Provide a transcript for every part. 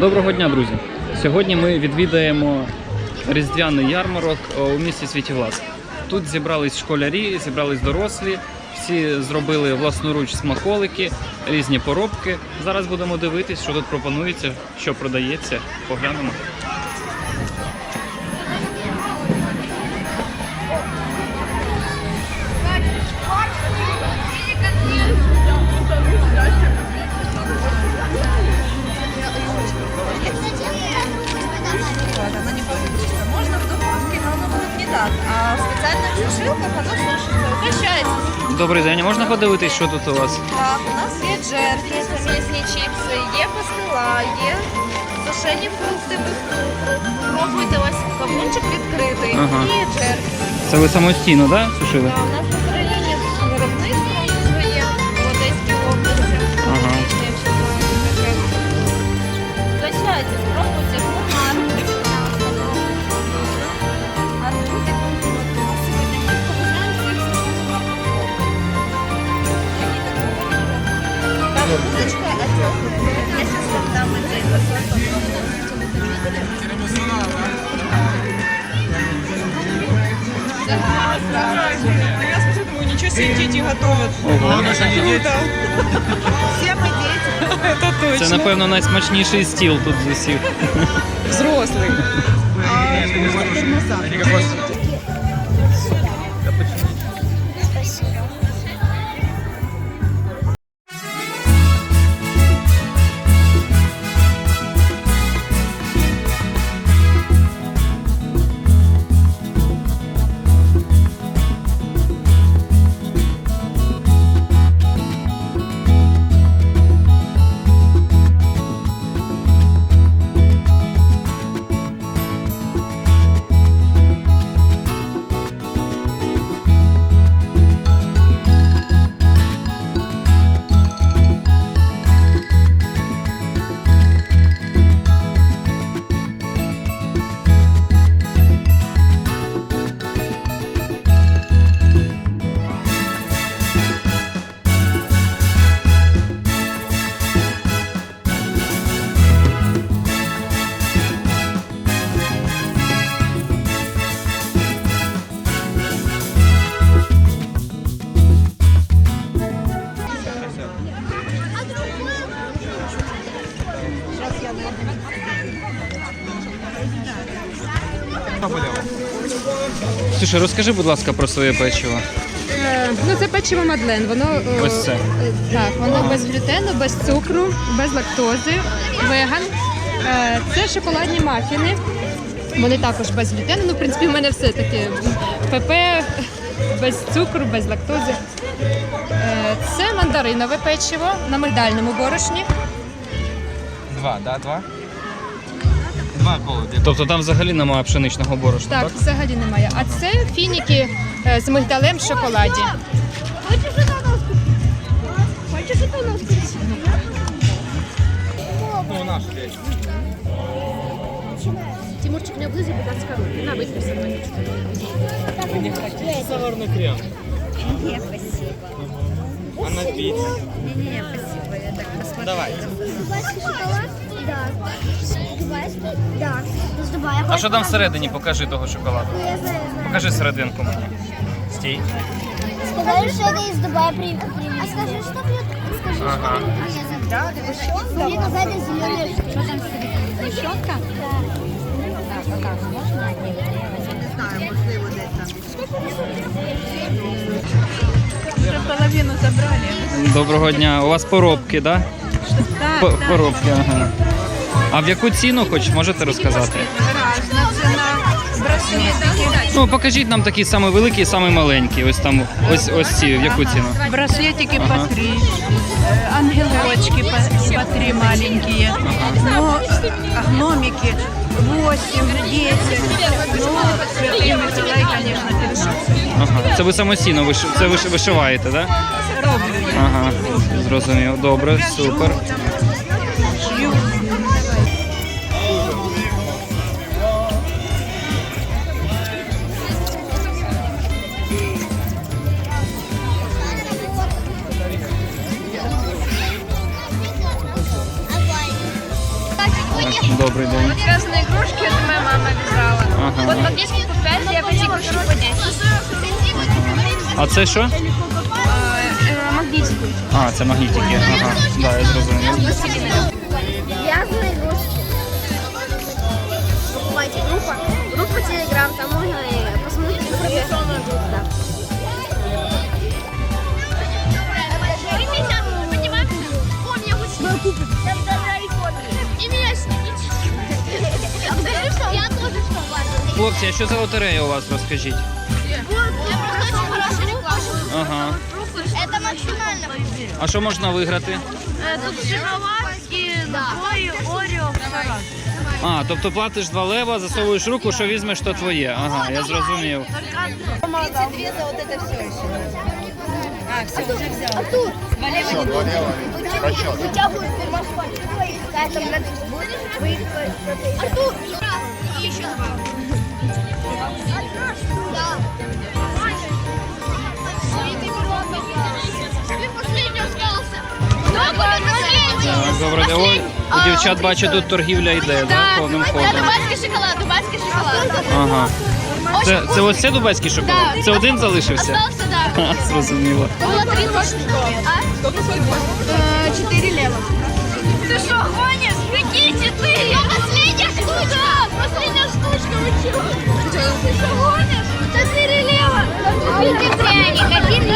Доброго дня, друзі! Сьогодні ми відвідаємо різдвяний ярмарок е, у місті Світівлас. Тут зібрались школярі, зібрались дорослі, всі зробили власноруч смаколики, різні поробки. Зараз будемо дивитись, що тут пропонується, що продається. Поглянемо. Специальных сушилках оно сушится. Добрий день, можна подивитись, що тут у вас? Так, у нас є джерки, м'ясні чіпси, є пастила, є сушені фрукти без цукру. Пробуйте ось кавунчик відкритий Ага. і джерки. Це ви самостійно, да, сушили? Так, у нас булочка, а це я сейчас вам дам цей фасоль Я смотрю, думаю, ничего себе дети готовят. Ого. Круто. Все ми діти. Это Це, точно. напевно, найсмачніший стіл тут з усіх. Взрослый. Слушай, розкажи, будь ласка, про своє печиво. Е, Ну, це печиво Мадлен. Воно е, Ось це. е, так, воно без глютену, без цукру, без лактози, веган. Е, Це шоколадні мафіни. Вони також без глютену. Ну, в принципі, в мене все таке ПП без цукру, без лактози. Е, Це мандаринове печиво на мигдальному борошні. Два, да, два? Два голоді. Тобто там взагалі немає пшеничного борошна, Так, так? взагалі немає. А це фініки е, з мигдалем в шоколаді. Ну, наш є. Тимурчик, не облизуй, будь ласка, руки. На, випий со мною. Сахарний крем. Ні, спасибо. А напиться? Ні-ні, спасибо. Я так посмотрю. Давай. Шоколад? Так. Дубайський? Так. З Дубая. А що там всередині? Покажи того шоколаду. Я знаю, знаю. Покажи серединку мені. Стій. Сказали, что это из Дубая при... А скажи, что пьют? Скажи, Ага. что Да, Мне сказали зеленый. Что там Сгущенка? Да. Вже половину забрали. Доброго дня. У вас поробки, да? Так, Поробки, ага. А в яку ціну хоч можете розказати? Ну, покажіть нам такі самі великі і самі маленькі. Ось там, ось ось ці, в яку ціну? Браслетики Ага. по три, э, ангелочки по, по три маленькие, но гномики 8, 10, ну, Святой Миколай, 15. Ага. Це ви самостійно виш... це ви вишиваєте, да? Роблю я. Ага. Зрозумів. Добре, супер. Так, добрий день. Вот разные игрушки, это моя мама вязала. Ага. Вот магнитики по 5, я 5 игрушек по 10. А це що? Магнитики. А, це магнітики. Ага, да, я зрозумів. Вязаные игрушки. Покупайте группа. Группа Телеграм, там можно и посмотреть информационную Хлопці, а що за лотерея у вас, розкажіть? Я просто очень хороший реклама. Ага. Это максимально. А що можна виграти? Тут шоколадки, напої, Орео. А, тобто платиш 2 лева, засовуєш руку, що візьмеш, то твоє. Ага, я зрозумів. Артур. У тебя будет термошпать. Какая там надпись будет? Выиграть. Артур. И еще два. Да. Ты последний остался. Да, Так, добре, ой, у дівчат бачу, тут торгівля йде, да, повним ходом. Дубайский шоколад, дубайский шоколад. Ага. Це, це ось це дубайський шоколад? Це один залишився? Остался, да. Ха, зрозуміло. Было три А? Четыре лева. Ты что, гонишь? Прикиньте ты! Я последняя штучка! Последняя штучка, вы чего? Ты что, гонишь? Четыре лева! Купите пряник, один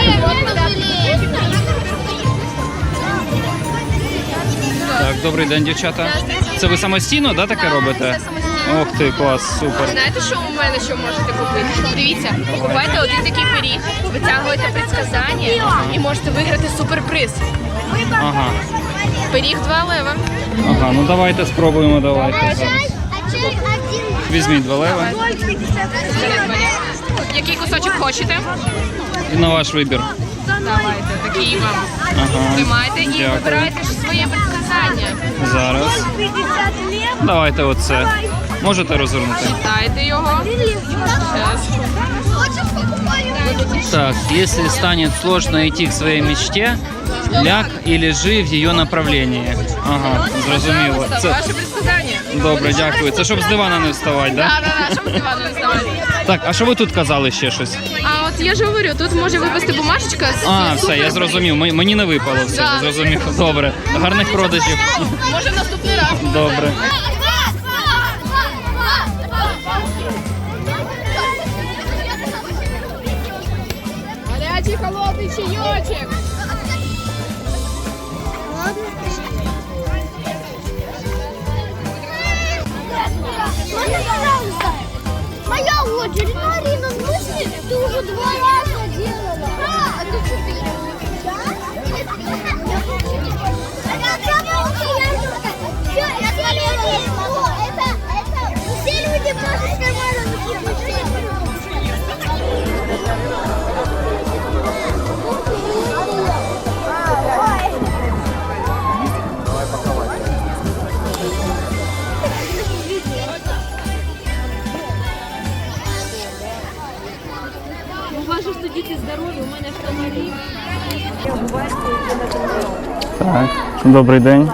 Так, добрий день, дівчата. Це ви самостійно, да, таке робите? Ох ти, клас, супер. Знаєте, що у мене що можете купити? Дивіться, купайте один такий пиріг, витягуєте предсказання і можете виграти суперприз. Ага. Пиріг 2 лева. Ага, ну давайте спробуємо, давайте. Візьміть 2 лева Який кусочок хочете? і на ваш вибір. Давайте, такий вам. Ага. Тримайте і Дякую. вибирайте своє предсказання. Зараз. Давайте оце. Можете розвернути? Читайте його. Щас. Так, если станет сложно идти к своей мечте, ляг и лежи в ее направлении. Ага, зрозуміло. Пожалуйста, Це ваше предсказання. Добре, дякую. Це щоб з дивана не вставати, да? Так, да, да, щоб з дивана не вставати. Так, а що ви тут казали ще щось? А от я ж говорю, тут може випасти бумажечка з А, все, я зрозумів. М- Мені не випало все, Да. зрозумів. Добре. Гарних продажів. Може в наступний раз. Добре. Так, добрий день.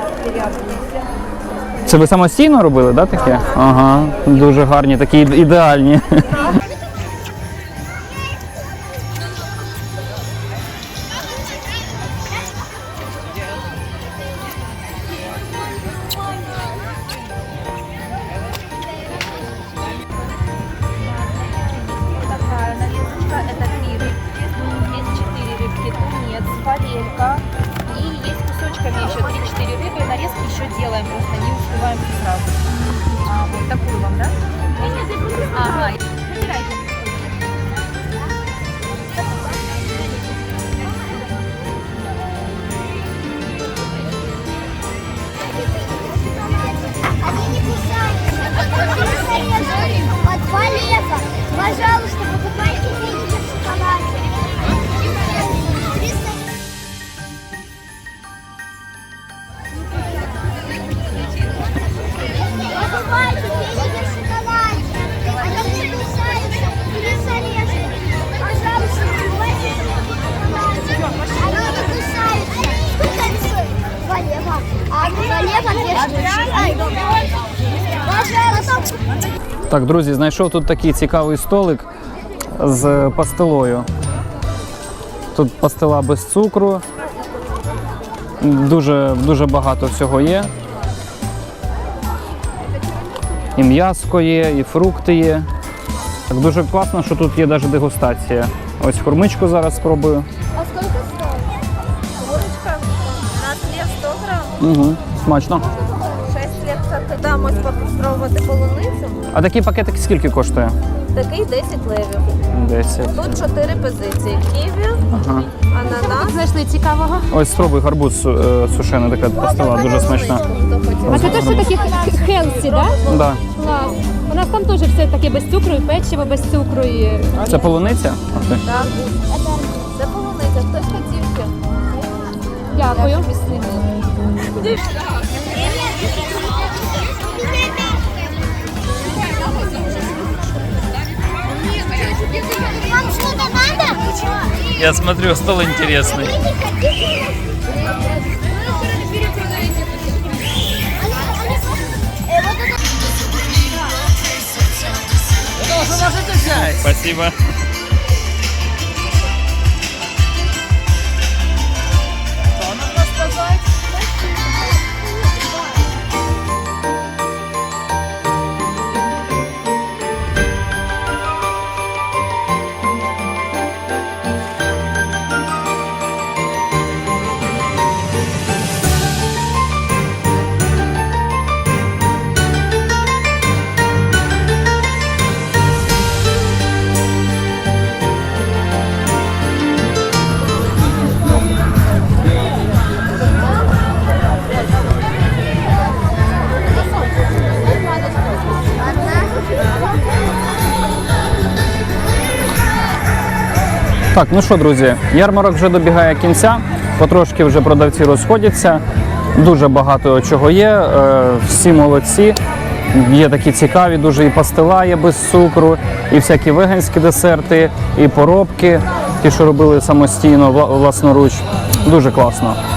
Це ви самостійно робили, да, таке? Ага, дуже гарні, такі ідеальні. форелька. И есть кусочками еще 3-4 рыбы. Нарезки еще делаем, просто не успеваем сразу. А, вот такую вам, да? Ага. Выбирайте. Так, друзі, знайшов тут такий цікавий столик з пастилою. Тут пастила без цукру. Дуже, дуже багато всього є. І м'яско є, і фрукти є. Так дуже класно, що тут є навіть дегустація. Ось хурмичку зараз спробую. А сколько стоит? Курочка на 100 грам. Угу, смачно. 6 лет как спробувати полуницю. А такий пакетик скільки коштує? Такий 10 левів. 10. Тут 4 позиції. Ківі, Ага. ананас. Знайшли цікавого. Ось спробуй гарбуз е, сушений, така пастила, дуже смачна. А це теж все такі хелсі, да? Да. Клас. У нас там теж все таке без цукру, і печиво без цукру. І... Це полуниця? Ти. Так. Це полуниця. Хтось хотів? Дякую. Вам Я смотрю, стол интересный. Э, Спасибо. Так, ну що, друзі, ярмарок вже добігає кінця, потрошки вже продавці розходяться. Дуже багато чого є. е, Всі молодці. Є такі цікаві, дуже і пастила є без цукру, і всякі веганські десерти, і поробки, ті, що робили самостійно, власноруч. Дуже класно.